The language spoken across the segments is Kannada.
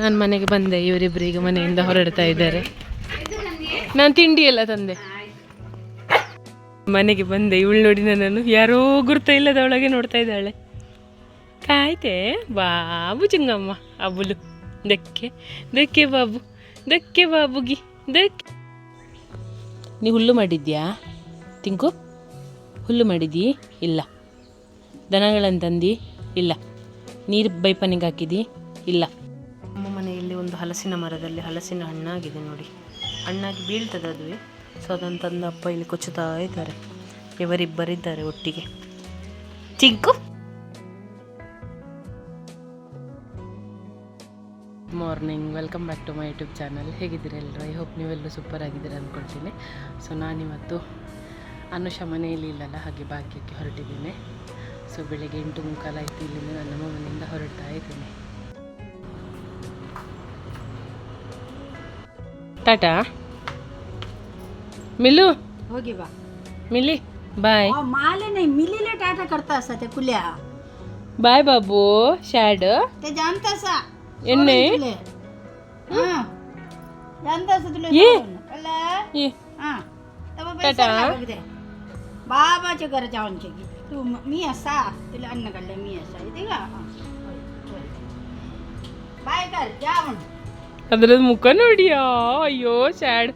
ನಾನು ಮನೆಗೆ ಬಂದೆ ಇವರಿಬ್ಬರೀಗ ಮನೆಯಿಂದ ಹೊರಡ್ತಾ ಇದ್ದಾರೆ. ನಾನು ತಿಂಡಿ ಎಲ್ಲ ತಂದೆ. ಮನೆಗೆ ಬಂದೆ, ಇವಳು ನೋಡಿ ನನ್ನನ್ನು ಯಾರೋ ಗುರ್ತ ಇಲ್ಲದ ಒಳಗೆ ನೋಡ್ತಾ ಇದ್ದಾಳೆ. ಕಾಯ್ತೆ, ಬಾಬು ಚಿಂಗಮ್ಮ ಅಬ್ಬುಲು ದಕ್ಕೆ ದಕ್ಕೆ ಬಾಬು, ದಕ್ಕೆ ಬಾಬುಗಿ, ದಕ್ಕೆ. ನೀ ಹುಲ್ಲು ಮಾಡಿದ್ಯಾ? ತಿಂಕು. ಹುಲ್ಲು ಮಾಡಿದ್ದೀ ಇಲ್ಲ. ದನಗಳನ್ನು ತಂದು? ಇಲ್ಲ. ನೀರು ಬೈಪನಿಗೆ ಹಾಕಿದಿ? ಇಲ್ಲ. ಹಲಸಿನ ಮರದಲ್ಲಿ ಹಲಸಿನ ಹಣ್ಣಾಗಿದೆ ನೋಡಿ. ಹಣ್ಣಾಗಿ ಬೀಳ್ತದೆ ಅದುವೆ. ಸೊ ಅದನ್ನು ತಂದು ಅಪ್ಪ ಇಲ್ಲಿ ಕೊಚ್ಚುತ್ತಾ ಇದ್ದಾರೆ. ಇವರಿಬ್ಬರಿದ್ದಾರೆ ಒಟ್ಟಿಗೆ. Chinku! Morning welcome back to my YouTube channel ಹೇಗಿದ್ದೀರಿ ಎಲ್ಲರೂ? ಐ ಹೋಪ್ ನೀವೆಲ್ಲರೂ ಸೂಪರ್ ಆಗಿದ್ದೀರಿ ಅಂದ್ಕೊಳ್ತೀನಿ ಸೊ ನಾನಿವತ್ತು ಅನುಷ ಮನೆಯಲ್ಲಿ ಇಲ್ಲಲ್ಲ, ಹಾಗೆ ಭಾಗ್ಯಕ್ಕೆ ಹೊರಟಿದ್ದೇನೆ. ಸೊ ಬೆಳಿಗ್ಗೆ ಎಂಟು ಮುಕ್ಕಾಲಾಯಿತು ಇಲ್ಲಿಂದ ನನ್ನ ಮನೆಯಿಂದ ಹೊರಡ್ತಾ ಇದ್ದೇನೆ. ಟಾಟಾ मिलू होगी बा मिली बाय और माले नाही मिलीले टाटा करता असा ते कुल्या बाय बाबू शॅड ते जानता सा ಎಣ್ಣೆ तुले हा जानता सा तुले ये? सोडून. कळलं? ये हा तेव्हा टाटा. पैसा बघ दे बाबाच्या घर जाऊनचे की तू म- मी असा तुला अन्न काढलं मी असा इथे का हा. होय, होय. बाय कर जा म्हणून ಅದ್ರದ್ದು ಮುಖ ನೋಡಿಯಾ? ಅಯ್ಯೋ ಸ್ಯಾಡ್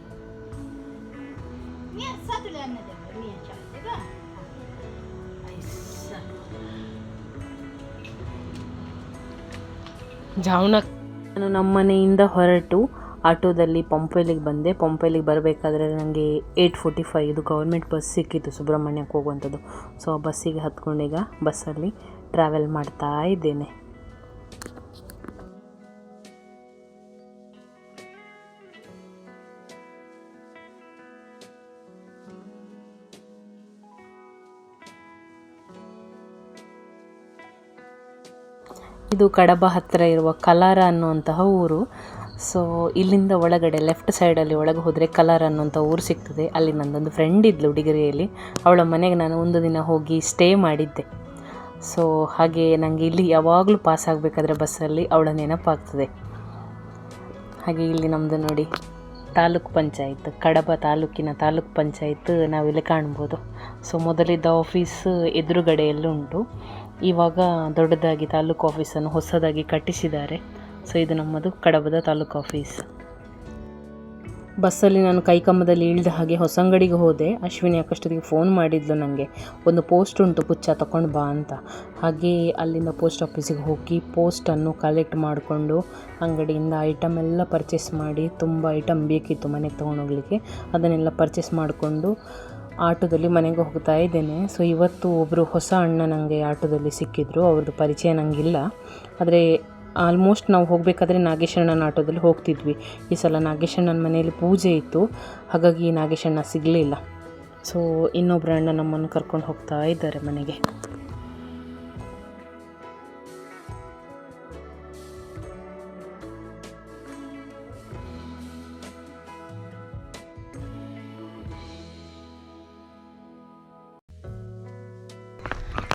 ಜಾವಣ ನಾನು ನಮ್ಮನೆಯಿಂದ ಹೊರಟು ಆಟೋದಲ್ಲಿ ಪಂಪೆಲಿಗೆ ಬಂದೆ. ಪಂಪೆಲಿಗೆ ಬರಬೇಕಾದ್ರೆ ನನಗೆ ಏಯ್ಟ್ ಫೋರ್ಟಿ ಫೈವ್ ಇದು ಗೌರ್ಮೆಂಟ್ ಬಸ್ ಸಿಕ್ಕಿತ್ತು ಸುಬ್ರಹ್ಮಣ್ಯಕ್ಕೆ ಹೋಗುವಂಥದ್ದು. ಸೊ, ಆ ಬಸ್ಸಿಗೆ ಹತ್ಕೊಂಡೀಗ ಬಸ್ಸಲ್ಲಿ ಟ್ರಾವೆಲ್ ಮಾಡ್ತಾ ಇದ್ದೇನೆ. ಇದು ಕಡಬ ಹತ್ತಿರ ಇರುವ ಕಲಾರ ಅನ್ನುವಂತಹ ಊರು. ಸೊ ಇಲ್ಲಿಂದ ಒಳಗಡೆ ಲೆಫ್ಟ್ ಸೈಡಲ್ಲಿ ಒಳಗೆ ಹೋದರೆ ಕಲಾರ ಅನ್ನುವಂಥ ಊರು ಸಿಗ್ತದೆ. ಅಲ್ಲಿ ನಂದೊಂದು ಫ್ರೆಂಡ್ ಇದ್ಲು ಡಿಗ್ರಿಯಲ್ಲಿ ಅವಳ ಮನೆಗೆ ನಾನು ಒಂದು ದಿನ ಹೋಗಿ ಸ್ಟೇ ಮಾಡಿದ್ದೆ. ಸೊ ಹಾಗೆ ನನಗೆ ಇಲ್ಲಿ ಯಾವಾಗಲೂ ಪಾಸ್ ಆಗಬೇಕಾದ್ರೆ ಬಸ್ಸಲ್ಲಿ ಅವಳ ನೆನಪಾಗ್ತದೆ. ಹಾಗೆ ಇಲ್ಲಿ ನಮ್ಮದು ನೋಡಿ, ತಾಲೂಕ್ ಪಂಚಾಯತ್, ಕಡಬ ತಾಲೂಕಿನ ತಾಲೂಕ್ ಪಂಚಾಯತ್ ನಾವಿಲ್ಲಿ ಕಾಣ್ಬೋದು. ಸೊ ಮೊದಲಿದ್ದ ಆಫೀಸ್ ಎದುರುಗಡೆಯಲ್ಲೂ ಉಂಟು ಇವಾಗ ದೊಡ್ಡದಾಗಿ ತಾಲೂಕು ಆಫೀಸನ್ನು ಹೊಸದಾಗಿ ಕಟ್ಟಿಸಿದ್ದಾರೆ. ಸೊ ಇದು ನಮ್ಮದು ಕಡಬದ ತಾಲೂಕು ಆಫೀಸ್. ಬಸ್ಸಲ್ಲಿ ನಾನು ಕೈಕಮ್ಮದಲ್ಲಿ ಇಳಿದ ಹಾಗೆ ಹೊಸಂಗಡಿಗೆ ಹೋದೆ. ಅಶ್ವಿನಿ ಅಕ್ಕಷ್ಟೊತ್ತಿಗೆ ಫೋನ್ ಮಾಡಿದ್ಲು ನನಗೆ ಒಂದು ಪೋಸ್ಟ್ ಉಂಟು, ಪುಚ್ಚ ತಗೊಂಡು ಬಾ ಅಂತ. ಹಾಗೆ ಅಲ್ಲಿಂದ ಪೋಸ್ಟ್ ಆಫೀಸಿಗೆ ಹೋಗಿ ಪೋಸ್ಟನ್ನು ಕಲೆಕ್ಟ್ ಮಾಡಿಕೊಂಡು ಅಂಗಡಿಯಿಂದ ಐಟಮ್ ಎಲ್ಲ ಪರ್ಚೇಸ್ ಮಾಡಿ, ತುಂಬ ಐಟಮ್ ಬೇಕಿತ್ತು ಮನೆಗೆ ತೊಗೊಂಡೋಗ್ಲಿಕ್ಕೆ ಅದನ್ನೆಲ್ಲ ಪರ್ಚೇಸ್ ಮಾಡಿಕೊಂಡು ಆಟೋದಲ್ಲಿ ಮನೆಗೆ ಹೋಗ್ತಾ ಇದ್ದೇನೆ. ಸೊ ಇವತ್ತು ಒಬ್ಬರು ಹೊಸ ಅಣ್ಣ ನನಗೆ ಆಟೋದಲ್ಲಿ ಸಿಕ್ಕಿದ್ರು. ಅವ್ರದ್ದು ಪರಿಚಯ ನನಗಿಲ್ಲ ಆದರೆ ಆಲ್ಮೋಸ್ಟ್ ನಾವು ಹೋಗಬೇಕಾದ್ರೆ ನಾಗೇಶಣ್ಣನ ಆಟೋದಲ್ಲಿ ಹೋಗ್ತಿದ್ವಿ. ಈ ಸಲ ನಾಗೇಶಣ್ಣನ ಮನೆಯಲ್ಲಿ ಪೂಜೆ ಇತ್ತು. ಹಾಗಾಗಿ ನಾಗೇಶಣ್ಣ ಸಿಗಲಿಲ್ಲ. ಸೊ ಇನ್ನೊಬ್ಬರು ಅಣ್ಣ ನಮ್ಮನ್ನು ಕರ್ಕೊಂಡು ಹೋಗ್ತಾ ಇದ್ದಾರೆ ಮನೆಗೆ.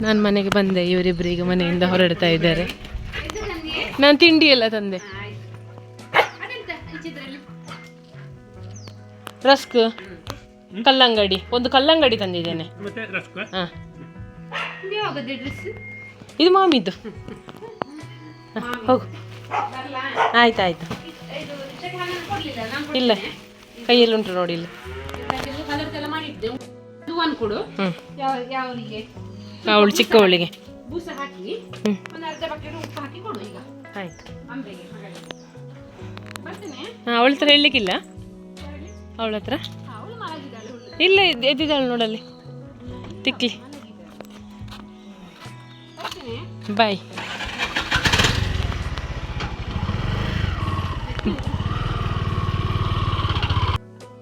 ನಾನು ಮನೆಗೆ ಬಂದೆ ಇವರಿಬ್ಬರಿಗೆ ಮನೆಯಿಂದ ಹೊರಡ್ತಾ ಇದ್ದಾರೆ. ನಾನು ತಿಂಡಿ ಎಲ್ಲ ತಂದೆ. ರಸ್ಕ್ ಕಲ್ಲಂಗಡಿ. ಒಂದು ಕಲ್ಲಂಗಡಿ ತಂದಿದ್ದೇನೆ. ಹಾಂ. ಇದು ಮಾಮಿದ್ದು ಹ, ಹೋಗು. ಆಯ್ತು ಆಯ್ತು. ಇಲ್ಲ ಕೈಯಲ್ಲಿ ಉಂಟು ನೋಡಿ ಇಲ್ಲಿ ಕೊಡು. ಹ್ಞೂ ಅವಳು ಚಿಕ್ಕವಳಿಗೆ ಹಾಂ ಅವಳ ಹತ್ರ ಹೇಳಲಿಕ್ಕಿಲ್ಲ? ಅವಳ ಹತ್ರ? ಇಲ್ಲ ಎದ್ದಿದ್ದಾಳು ನೋಡಲ್ಲಿ. ತಿಕ್ಲಿ. ಬಾಯ್.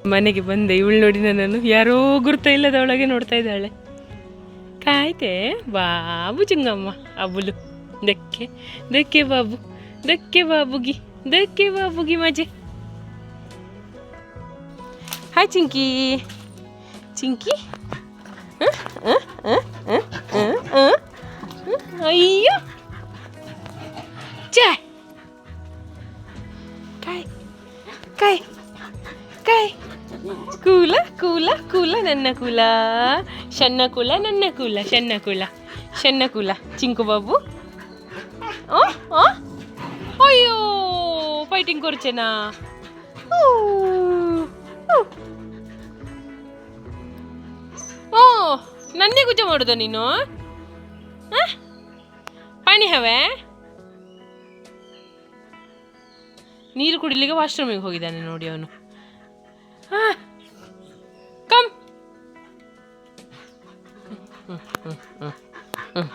ಮನೆಗೆ ಬಂದೆ ಇವಳು ನೋಡಿ ನಾನು ಯಾರೋ ಗುರ್ತ ಇಲ್ಲದ ಒಳಗೆ ನೋಡ್ತಾ ಇದ್ದಾಳೆ. ಅಂದ್ಬಿಟ್ಟೆ ಬಾಬು ಚಿಂಗಮ್ಮ ಅಬುಲು ದಕ್ಕೆ ದಕ್ಕೆ ಬಾಬು ದಕ್ಕೆ ಬಾಬುಗಿ ದಕ್ಕೆ ಬಾಬುಗಿ ಮಜೆ ಹಾಯ್ ಚಿಂಕಿ ಚಿಂಕಿ ಅಯ್ಯೋ ಚೇ ಕಾಯ್ ಕಾಯ್ ಕಾಯ್ ಕೂಲ ಕೂಲ ಕೂಲ ನನ್ನ ಕೂಲ ಸಣ್ಣ ಕುಲ ನನ್ನ ಕುಲ ಶನ್ನ ಕುಲ ಶನ್ನ ಕುಲ ಚಿಂಕು ಬಾಬು? ಅಯ್ಯೋ ಫೈಟಿಂಗ್ ಕೊರ್ಚೆನಾ ಓ ನನ್ನೇ ಗುಜ ಮಾಡುದ ನೀನು? ಪಾಣಿ ಹವೆ? ನೀರು ಕುಡಿಲಿಕ್ಕೆ ವಾಶ್ರೂಮಿಗೆ ಹೋಗಿದ್ದಾನೆ ನೋಡಿ ಅವನು. ಕಮ್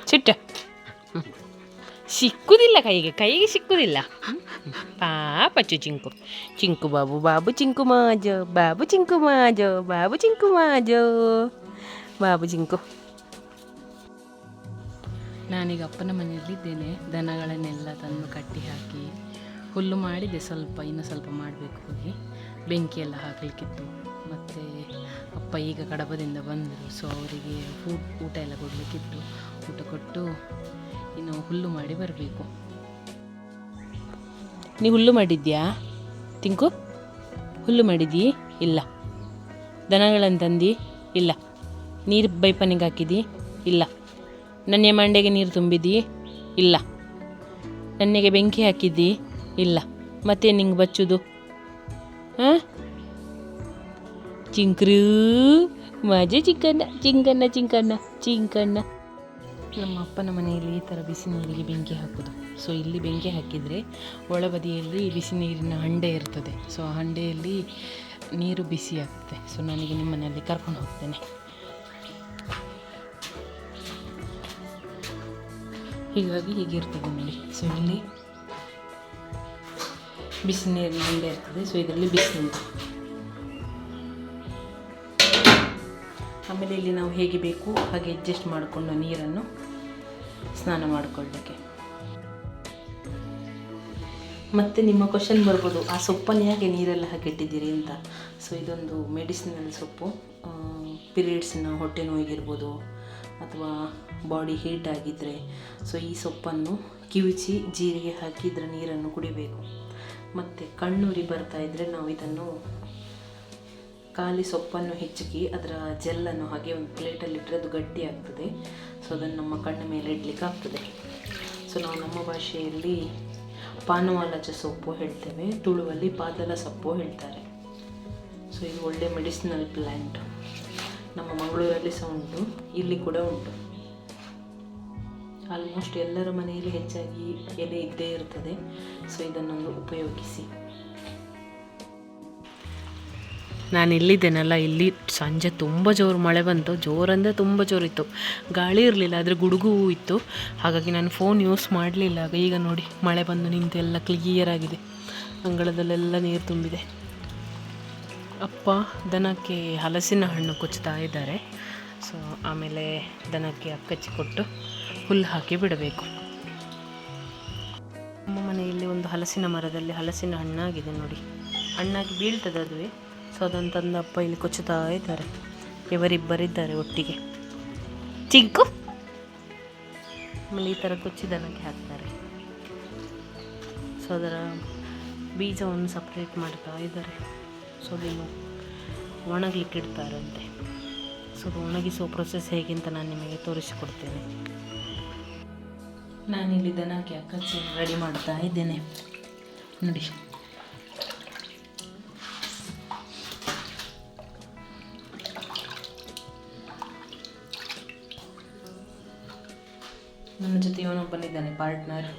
ಚಿಟ್ಟ. ಹ್ಮ್. ಸಿಕ್ಕುದಿಲ್ಲ ಕೈಗೆ ಕೈಗೆ ಸಿಕ್ಕುದಿಲ್ಲ. ಪಾಪ Chinku. Chinku Babu Babu Chinku Mazo, Babu Chinku Mazo, Babu Chinku Mazo. Babu Chinku. ನಾನೀಗ ಅಪ್ಪನ ಮನೆಯಲ್ಲಿದ್ದೇನೆ. ದನಗಳನ್ನೆಲ್ಲ ತಂದು ಕಟ್ಟಿ ಹಾಕಿ ಹುಲ್ಲು ಮಾಡಿದೆ. ಸ್ವಲ್ಪ, ಇನ್ನೂ ಸ್ವಲ್ಪ ಮಾಡಬೇಕು ಹೋಗಿ. ಎಲ್ಲ ಹಾಕಲಿಕ್ಕಿತ್ತು. ಮತ್ತು ಅಪ್ಪ ಈಗ ಕಡಬದಿಂದ ಬಂದರು. ಸೊ ಅವರಿಗೆ ಫುಡ್ ಊಟ ಎಲ್ಲ ಕೊಡಲಿಕ್ಕಿತ್ತು. ಊಟ ಕೊಟ್ಟು ಇನ್ನು ಹುಲ್ಲು ಮಾಡಿ ಬರಬೇಕು. ನೀವು ಹುಲ್ಲು ಮಾಡಿದ್ಯಾ ತಿಂಕು ಹುಲ್ಲು ಮಾಡಿದ್ದೀ ಇಲ್ಲ. ದನಗಳನ್ನು ತಂದು? ಇಲ್ಲ. ನೀರು ಬೈಪನಿಗೆ ಹಾಕಿದಿ? ಇಲ್ಲ. ನನ್ನ ಮಂಡೆಗೆ ನೀರು ತುಂಬಿದಿ? ಇಲ್ಲ. ನನಗೆ ಬೆಂಕಿ ಹಾಕಿದ್ದಿ ಇಲ್ಲ. ಮತ್ತೆ ನಿಂಗೆ ಬಚ್ಚುದು? ಹಾಂ? ಚಿಂಕ್ರೂ. ಮಜೆ ಚಿಕ್ಕಣ್ಣ, ಚಿಂಕಣ್ಣ ಚಿಂಕಣ್ಣ ಚಿಂಕಣ್ಣ. ನಮ್ಮ ಅಪ್ಪನ ಮನೆಯಲ್ಲಿ ಈ ಥರ ಬಿಸಿ ನೀರಿಗೆ ಬೆಂಕಿ ಹಾಕೋದು. ಸೊ ಇಲ್ಲಿ ಬೆಂಕಿ ಹಾಕಿದರೆ ಒಳಬದಿಯಲ್ಲಿ ಬಿಸಿ ನೀರಿನ ಹಂಡೆ ಇರ್ತದೆ. ಸೊ ಆ ಹಂಡೆಯಲ್ಲಿ ನೀರು ಬಿಸಿ ಆಗ್ತದೆ. ಸೊ ನನಗೆ ನಿಮ್ಮ ಮನೆಯಲ್ಲಿ ಕರ್ಕೊಂಡು ಹೋಗ್ತೇನೆ. ಹೀಗಾಗಿ ಹೀಗಿರ್ತದೆ ನೋಡಿ. ಸೊ ಇಲ್ಲಿ ಬಿಸಿ ನೀರಿನ ಹಂಡೆ ಇರ್ತದೆ. ಸೊ ಇದರಲ್ಲಿ ಬಿಸಿ ನೀರು ಆಮೇಲೆ ನಾವು ಹೇಗೆ ಬೇಕು ಹಾಗೆ ಅಡ್ಜಸ್ಟ್ ಮಾಡಿಕೊಂಡು ನೀರನ್ನು ಸ್ನಾನ ಮಾಡಿಕೊಳ್ಳಲಿಕ್ಕೆ ಮತ್ತು ನಿಮ್ಮ ಕ್ವಶನ್ ಬರ್ಬೋದು, ಆ ಸೊಪ್ಪನ್ನು ಹೇಗೆ ನೀರೆಲ್ಲ ಹಾಕಿಟ್ಟಿದ್ದೀರಿ ಅಂತ. ಸೊ ಇದೊಂದು ಮೆಡಿಸಿನಲ್ ಸೊಪ್ಪು. ಪೀರಿಯಡ್ಸಿನ ಹೊಟ್ಟೆ ನೋವಿಗಿರ್ಬೋದು ಅಥವಾ ಬಾಡಿ ಹೀಟ್ ಆಗಿದ್ದರೆ ಸೊ ಈ ಸೊಪ್ಪನ್ನು ಕಿವುಚಿ ಜೀರಿಗೆ ಹಾಕಿ ಇದರ ನೀರನ್ನು ಕುಡಿಬೇಕು. ಮತ್ತು ಕಣ್ಣುರಿ ಬರ್ತಾ ಇದ್ದರೆ ನಾವು ಇದನ್ನು ಖಾಲಿ ಸೊಪ್ಪನ್ನು ಹೆಚ್ಚಿಗೆ ಅದರ ಜೆಲ್ಲನ್ನು ಹಾಗೆ ಒಂದು ಪ್ಲೇಟಲ್ಲಿ ಇಟ್ಟರೆ ಅದು ಗಟ್ಟಿ ಆಗ್ತದೆ. ಸೊ ಅದನ್ನು ನಮ್ಮ ಕಣ್ಣ ಮೇಲೆ ಇಡ್ಲಿಕ್ಕೆ ಆಗ್ತದೆ. ಸೊ ನಾವು ನಮ್ಮ ಭಾಷೆಯಲ್ಲಿ ಪಾನವಾಲಚ ಸೊಪ್ಪು ಹೇಳ್ತೇವೆ. ತುಳುವಲ್ಲಿ ಪಾದಲ ಸೊಪ್ಪು ಹೇಳ್ತಾರೆ. ಸೊ ಇದು ಒಳ್ಳೆ ಮೆಡಿಸಿನಲ್ ಪ್ಲ್ಯಾಂಟ್ ನಮ್ಮ ಮಂಗಳೂರಲ್ಲಿ ಸಹ ಉಂಟು. ಇಲ್ಲಿ ಕೂಡ ಉಂಟು. ಆಲ್ಮೋಸ್ಟ್ ಎಲ್ಲರ ಮನೆಯಲ್ಲಿ ಹೆಚ್ಚಾಗಿ ಎಲೆ ಇದ್ದೇ ಇರ್ತದೆ. ಸೊ ಇದನ್ನೊಂದು ಉಪಯೋಗಿಸಿ. ನಾನು ಇಲ್ಲಿದ್ದೇನಲ್ಲ, ಇಲ್ಲಿ ಸಂಜೆ ತುಂಬ ಜೋರು ಮಳೆ ಬಂತು, ಜೋರಂದರೆ ತುಂಬ ಜೋರಿತ್ತು. ಗಾಳಿ ಇರಲಿಲ್ಲ, ಆದರೆ ಗುಡುಗು ಇತ್ತು. ಹಾಗಾಗಿ ನಾನು ಫೋನ್ ಯೂಸ್ ಮಾಡಲಿಲ್ಲ. ಆಗ ಈಗ ನೋಡಿ, ಮಳೆ ಬಂದು ನಿಂತು ಎಲ್ಲ ಕ್ಲಿಯರ್ ಆಗಿದೆ. ಅಂಗಳದಲ್ಲೆಲ್ಲ ನೀರು ತುಂಬಿದೆ. ಅಪ್ಪ ದನಕ್ಕೆ ಹಲಸಿನ ಹಣ್ಣು ಕೊಚ್ತಾ ಇದ್ದಾರೆ. ಸೊ ಆಮೇಲೆ ದನಕ್ಕೆ ಅಕ್ಕಚ್ಚಿ ಕೊಟ್ಟು ಹುಲ್ಲು ಹಾಕಿ ಬಿಡಬೇಕು. ನಮ್ಮ ಮನೆಯಲ್ಲಿ ಒಂದು ಹಲಸಿನ ಮರದಲ್ಲಿ ಹಲಸಿನ ಹಣ್ಣಾಗಿದೆ ನೋಡಿ. ಹಣ್ಣಾಗಿ ಬೀಳ್ತದೆ ಅದುವೇ. ಸೊ ಅದನ್ನು ತಂದಪ್ಪ ಇಲ್ಲಿ ಕೊಚ್ಚುತ್ತಾ ಇದ್ದಾರೆ. ಇವರಿಬ್ಬರಿದ್ದಾರೆ ಒಟ್ಟಿಗೆ. ಚಿಂಕು! ಆಮೇಲೆ ಈ ಥರ ಕೊಚ್ಚಿ ದನಕ್ಕೆ ಹಾಕ್ತಾರೆ. ಸೊ ಅದರ ಬೀಜವನ್ನು ಸಪ್ರೇಟ್ ಮಾಡ್ತಾ ಇದ್ದಾರೆ. ಸೊ ಅದನ್ನು ಒಣಗಲಿಕ್ಕೆ ಇಡ್ತಾರಂತೆ. ಸೊ ಅದು ಒಣಗಿಸುವ ಪ್ರೊಸೆಸ್ ಹೇಗೆ ನಾನು ನಿಮಗೆ ತೋರಿಸಿಕೊಡ್ತೇನೆ. ನಾನಿಲ್ಲಿ ದನಕ್ಕೆ ಅಕ್ಕಚ್ಚಿ ರೆಡಿ ಮಾಡ್ತಾ ಇದ್ದೇನೆ. ನೋಡಿ. ನನ್ನ ಜೊತೆ ಇವನು ಬಂದಿದ್ದಾನೆ ಪಾರ್ಟ್ನರ್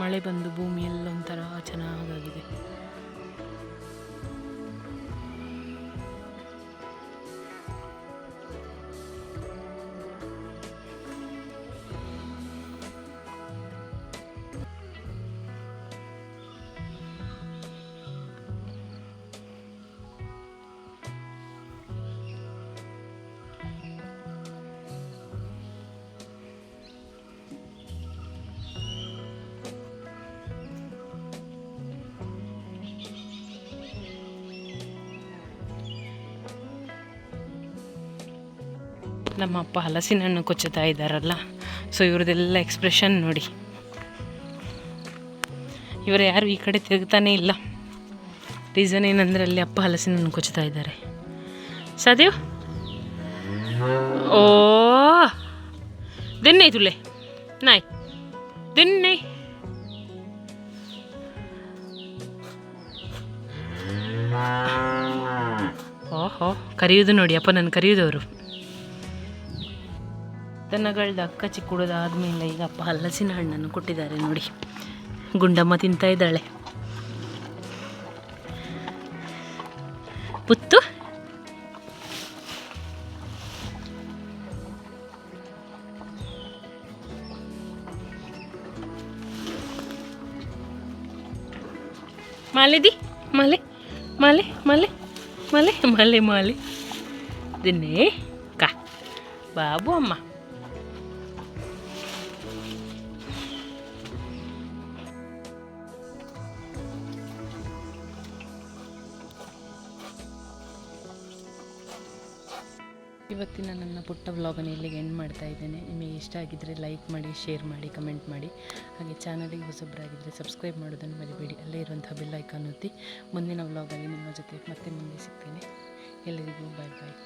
ಮಳೆ ಬಂದು ಭೂಮಿ ಎಲ್ಲ ಒಂಥರ ಚೆನ್ನಾಗಾಗಿದೆ. ನಮ್ಮ ಅಪ್ಪ ಹಲಸಿನ ಹಣ್ಣು ಕೊಚ್ಚುತ್ತಾ ಇದ್ದಾರಲ್ಲ? ಸೊ ಇವ್ರದ್ದೆಲ್ಲ ಎಕ್ಸ್ಪ್ರೆಷನ್ ನೋಡಿ. ಇವರು ಯಾರು ಈ ಕಡೆ ತಿರುಗ್ತಾನೇ ಇಲ್ಲ. ರೀಸನ್ ಏನಂದರೆ ಅಲ್ಲಿ ಅಪ್ಪ ಹಲಸಿನ ಹಣ್ಣು ಕೊಚ್ಚುತ್ತಾ ಇದ್ದಾರೆ. ಸದೇವ್ ಓ! ದಿನ್ನೆ ತುಲೆ. ನಾಯ್ ದಿನ್ನೆ ಓಹೋ ಕರೆಯುವುದು ನೋಡಿ ಅಪ್ಪ ನನ್ನ ಕರೆಯುವುದವರು ದನಗಳ್ದು ಅಕ್ಕ ಚಿಕ್ಕುಡೋದಾದ್ಮೇಲೆ ಈಗ ಅಪ್ಪ ಹಲಸಿನ ಹಣ್ಣನ್ನು ಕೊಟ್ಟಿದ್ದಾರೆ ನೋಡಿ. ಗುಂಡಮ್ಮ ತಿಂತಾ ಇದ್ದಾಳೆ. ಪುತ್ತು. ಮಾಲೆದಿ ಮಾಲೆ ಮಾಲೆ ಮಾಲೆ ಮಾಲೆ ಮಾಲೆ ಮಾಲೆ. ದಿನ್ನೇ ಕಾ. ಬಾಬು ಅಮ್ಮ. ಇವತ್ತಿನ ನನ್ನ ಪುಟ್ಟ ವ್ಲಾಗನ್ನು ಇಲ್ಲಿಗೆ ಎಂಡ್ ಮಾಡ್ತಾ ಇದ್ದೇನೆ. ನಿಮಗೆ ಇಷ್ಟ ಆಗಿದ್ದರೆ ಲೈಕ್ ಮಾಡಿ ಶೇರ್ ಮಾಡಿ ಕಮೆಂಟ್ ಮಾಡಿ. ಹಾಗೆ ಚಾನಲಿಗೆ ಹೊಸೊಬ್ಬರಾಗಿದ್ದರೆ ಸಬ್ಸ್ಕ್ರೈಬ್ ಮಾಡೋದನ್ನು ಮರಿಬೇಡಿ. ಅಲ್ಲೇ ಇರುವಂಥ ಬೆಲ್ ಐಕಾನ್ ಒತ್ತಿ ಮುಂದಿನ ವ್ಲಾಗಲ್ಲಿ ನಿಮ್ಮ ಜೊತೆ ಮತ್ತೆ ಮುಂದೆ ಸಿಗ್ತೇನೆ. ಎಲ್ಲರಿಗೂ ಬಾಯ್ ಬಾಯ್